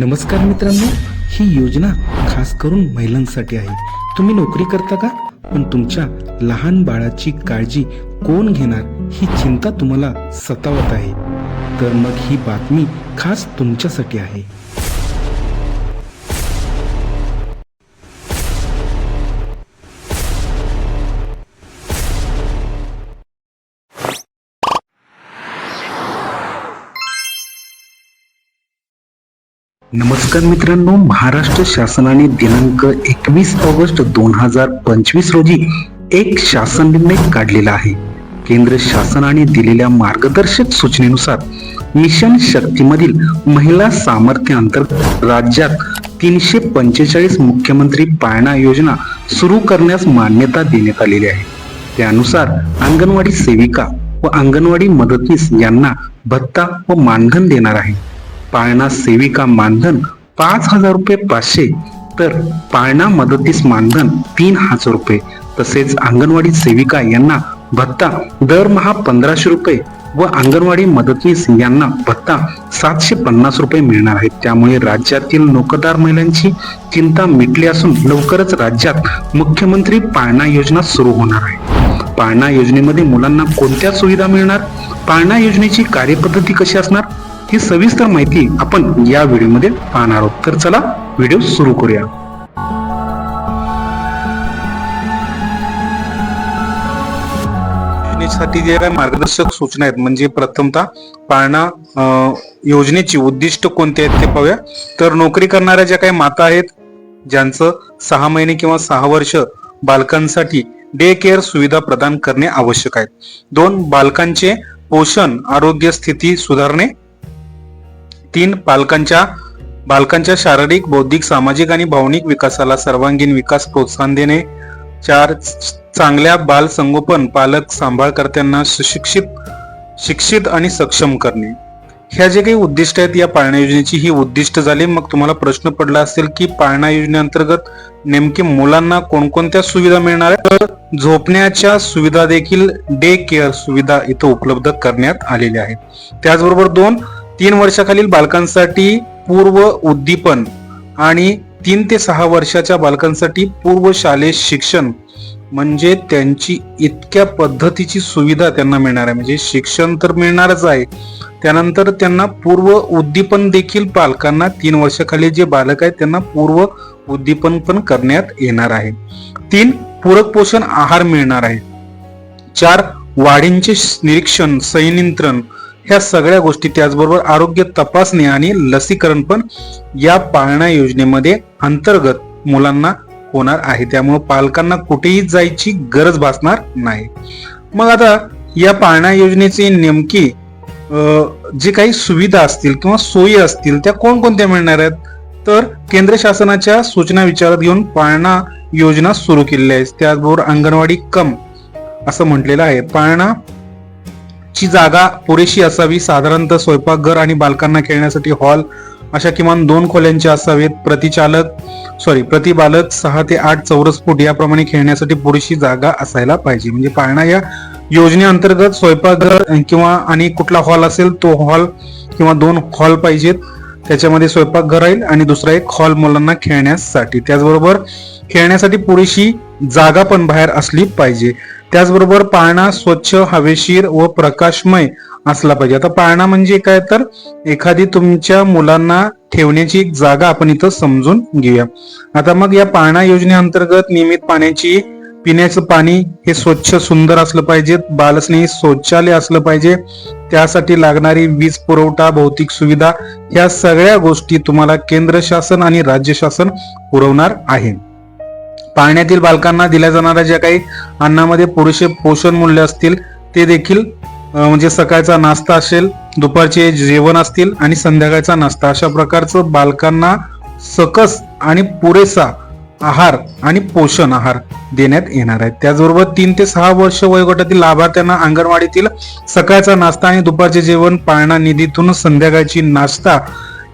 नमस्कार मित्रांनो ही योजना खास करून महिलांसाठी आहे. तुम्ही नोकरी करता का? पण तुमच्या लहान बाळाची काळजी कोण घेणार ही चिंता तुम्हाला सतावत आहे. तर मग ही बातमी खास तुमच्यासाठी आहे. नमस्कार मित्रांनो महाराष्ट्र शासनाने दिनांक एकवीस ऑगस्ट दोन हजार पंचवीस रोजी एक शासन निर्णय काढलेला आहे. केंद्र शासनाने दिलेल्या मार्गदर्शक सूचनेनुसार मिशन शक्तीमधील महिला सामर्थ्य अंतर्गत राज्यात तीनशे पंचेचाळीस मुख्यमंत्री पाळणा योजना सुरू करण्यास मान्यता देण्यात आलेली आहे. त्यानुसार अंगणवाडी सेविका व अंगणवाडी मदतनीस यांना भत्ता व मानधन देणार आहे. पाळणा सेविका मानधन पाच हजार रुपये पाचशे तर पाळणा मदतीस मानधन तीन हजार रुपये. तसेच अंगणवाडी सेविका यांना भत्ता दरमहा पंधराशे रुपये व अंगणवाडी मदतनीस यांना भत्ता सातशे पन्नास रुपये मिळणार आहे त्यामुळे राज्यातील नोकरदार महिलांची चिंता मिटली असून लवकरच राज्यात मुख्यमंत्री पाळणा योजना सुरू होणार आहे. पाळणा योजनेमध्ये मुलांना कोणत्या सुविधा मिळणार? पाळणा योजनेची कार्यपद्धती कशी असणार? ही सविस्तर माहिती आपण या व्हिडिओमध्ये पाहणार आहोत. तर चला व्हिडिओ सुरू करूया. योजनेसाठी जे काही मार्गदर्शक सूचना आहेत म्हणजे प्रथमतः पाळणा योजनेची उद्दिष्ट कोणते आहेत ते पाहूया. तर नोकरी करणाऱ्या ज्या काही माता आहेत ज्यांचं सहा महिने किंवा सहा वर्ष बालकांसाठी डे केअर सुविधा प्रदान करणे आवश्यक आहे दोन बालकांचे पोषण आरोग्य स्थिती सुधारणे. तीन पालकांच्या बालकांच्या शारीरिक बौद्धिक सामाजिक आणि भावनिक विकासाला सर्वांगीण विकास प्रोत्साहन देणे. चार चांगल्या बाल संगोपन पालक सांभाळकर्त्यांना सुशिक्षित शिक्षित आणि सक्षम करणे. ह्या जे काही उद्दिष्ट आहेत या पाळणा योजनेची ही उद्दिष्ट झाली. मग तुम्हाला प्रश्न पडला असेल की पाळणा योजनेअंतर्गत नेमके मुलांना कोणकोणत्या सुविधा मिळणार आहेत? तर झोपण्याच्या सुविधा देखील डे केअर सुविधा इथं उपलब्ध करण्यात आलेल्या आहेत. त्याचबरोबर दोन तीन वर्षाखालील बालकांसाठी पूर्व उद्दीपन आणि तीन ते सहा वर्षाच्या बालकांसाठी पूर्व शालेय शिक्षण म्हणजे त्यांची इतक्या पद्धतीची सुविधा त्यांना मिळणार आहे. म्हणजे शिक्षण तर मिळणारच आहे. त्यानंतर त्यांना पूर्व उद्दीपन देखील पालकांना तीन वर्षाखाली जे बालक आहेत त्यांना पूर्व उद्दीपन पण करण्यात येणार आहे. तीन पूरक पोषण आहार मिळणार आहे. चार वाढींचे निरीक्षण संनियंत्रण ह्या सगळ्या गोष्टी त्याचबरोबर आरोग्य तपासणी आणि लसीकरण पण या पाळणा योजनेमध्ये अंतर्गत मुलांना होणार आहे. त्यामुळे पालकांना कुठेही जायची गरज भासणार नाही. मग आता या पाळणा योजनेची नेमकी जे काही सुविधा असतील किंवा सोयी असतील त्या कोणकोणत्या मिळणार आहेत? तर केंद्र शासनाच्या सूचना विचारात घेऊन पाळणा योजना सुरू केलेल्या आहेत. त्याचबरोबर अंगणवाडी कम असं म्हटलेलं आहे. पाळणा ची जागा पुरेशी असावी. साधारणतः स्वयंपाकघर आणि बालकांना खेळण्यासाठी हॉल अशा किमान दोन खोल्यांचे असावेत. प्रतिचालक सॉरी प्रतिबालक सहा ते आठ चौरस फूट याप्रमाणे खेळण्यासाठी पुरेशी जागा असायला पाहिजे. म्हणजे पाळणा या योजनेअंतर्गत स्वयंपाकघर किंवा आणि कुठला हॉल असेल तो हॉल किंवा दोन हॉल पाहिजेत. त्याच्यामध्ये स्वयंपाकघर राहील आणि दुसरा एक हॉल मुलांना खेळण्यासाठी. त्याचबरोबर खेळण्यासाठी पुरेशी जागा पण बाहेर असली पाहिजे. त्याचबरोबर पाळणा स्वच्छ हवेशीर व प्रकाशमय असला पाहिजे. आता पाळणा म्हणजे काय? तर एखादी तुमच्या मुलांना ठेवण्याची एक जागा आपण इथं समजून घेऊया. आता मग या पाळणा योजनेअंतर्गत नियमित पाण्याची पिण्याचं पाणी हे स्वच्छ सुंदर असलं पाहिजे. बालस्नेही शौचालय असलं पाहिजे. त्यासाठी लागणारी वीज पुरवठा भौतिक सुविधा या सगळ्या गोष्टी तुम्हाला केंद्र शासन आणि राज्य शासन पुरवणार आहे. पाळण्यातील बालकांना दिल्या जाणाऱ्या ज्या काही अन्नामध्ये पुरेसे पोषण मूल्य असतील ते देखील म्हणजे सकाळचा नाश्ता असेल दुपारचे जेवण असतील आणि संध्याकाळचा नाश्ता. अशा प्रकारचं बालकांना सकस आणि पुरेसा आहार आणि पोषण आहार देण्यात येणार आहे. त्याचबरोबर तीन ते सहा वर्ष वयोगटातील लाभार्थ्यांना अंगणवाडीतील सकाळचा नाश्ता आणि दुपारचे जेवण पाळणा निधीतून संध्याकाळची नाश्ता.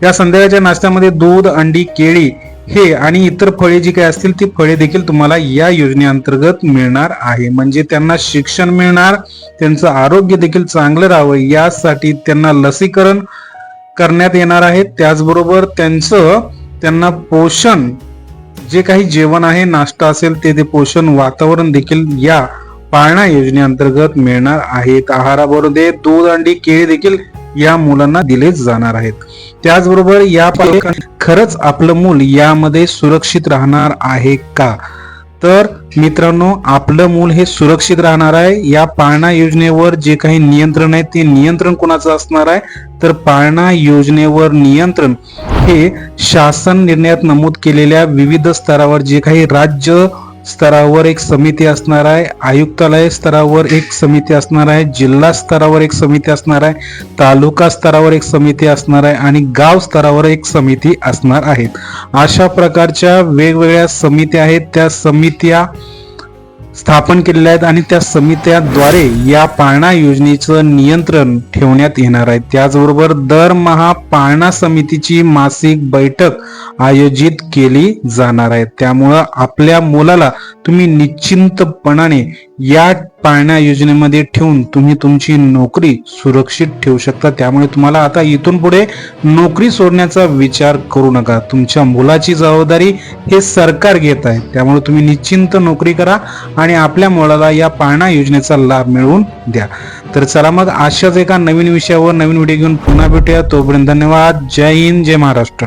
या संध्याकाळच्या नाश्त्यामध्ये दूध अंडी केळी हे आणि इतर फळे जी काही असतील ती फळे देखील तुम्हाला या योजनेअंतर्गत मिळणार आहे. म्हणजे त्यांना शिक्षण मिळणार त्यांचं आरोग्य देखील चांगलं राहावं यासाठी त्यांना लसीकरण करण्यात येणार आहे. त्याचबरोबर त्यांचं त्यांना पोषण जे काही जेवण आहे नाश्ता असेल ते ते पोषण वातावरण देखील या पाळणा योजनेअंतर्गत मिळणार आहेत. आहाराबरोबर दूध अंडी केळी देखील या मुलांना दिले जाणार आहेत. त्याचबरोबर या पालकांनी खरंच आपलं मूल यामध्ये सुरक्षित राहणार आहे का? तर मित्रांनो आपलं मूल हे सुरक्षित राहणार आहे. या पाळणा योजनेवर जे काही नियंत्रण आहे ते नियंत्रण कोणाचं असणार आहे? तर पाळणा योजनेवर नियंत्रण हे शासन निर्णयात नमूद केलेल्या विविध स्तरावर जे काही राज्य स्तरावर एक समिती असणार आहे. आयुक्तालय स्तरावर एक समिती असणार आहे. जिल्हा स्तरावर एक समिती असणार आहे. तालुका स्तरावर एक समिती असणार आहे. आणि गाव स्तरावर एक समिती असणार आहेत. अशा प्रकारच्या वेगवेगळ्या समित्या आहेत. त्या समित्या स्थापन केलेल्या आहेत आणि त्या समित्याद्वारे या पाळणा योजनेचं नियंत्रण ठेवण्यात येणार आहे. त्याचबरोबर दरमहा पाळणा समितीची मासिक बैठक आयोजित केली जाणार आहे. त्यामुळं आपल्या मुलाला तुम्ही निश्चिंतपणाने या पाळण्या योजनेमध्ये ठेवून तुम्ही तुमची नोकरी सुरक्षित ठेवू शकता. त्यामुळे तुम्हाला आता इथून पुढे नोकरी सोडण्याचा विचार करू नका. तुमच्या मुलाची जबाबदारी हे सरकार घेत आहे. त्यामुळे तुम्ही निश्चिंत नोकरी करा आणि आपल्या मुलाला या पाळणा योजनेचा लाभ मिळवून द्या. तर चला मग अशाच एका नवीन विषयावर नवीन व्हिडिओ घेऊन पुन्हा भेटूया. तोपर्यंत धन्यवाद. जय हिंद जय महाराष्ट्र.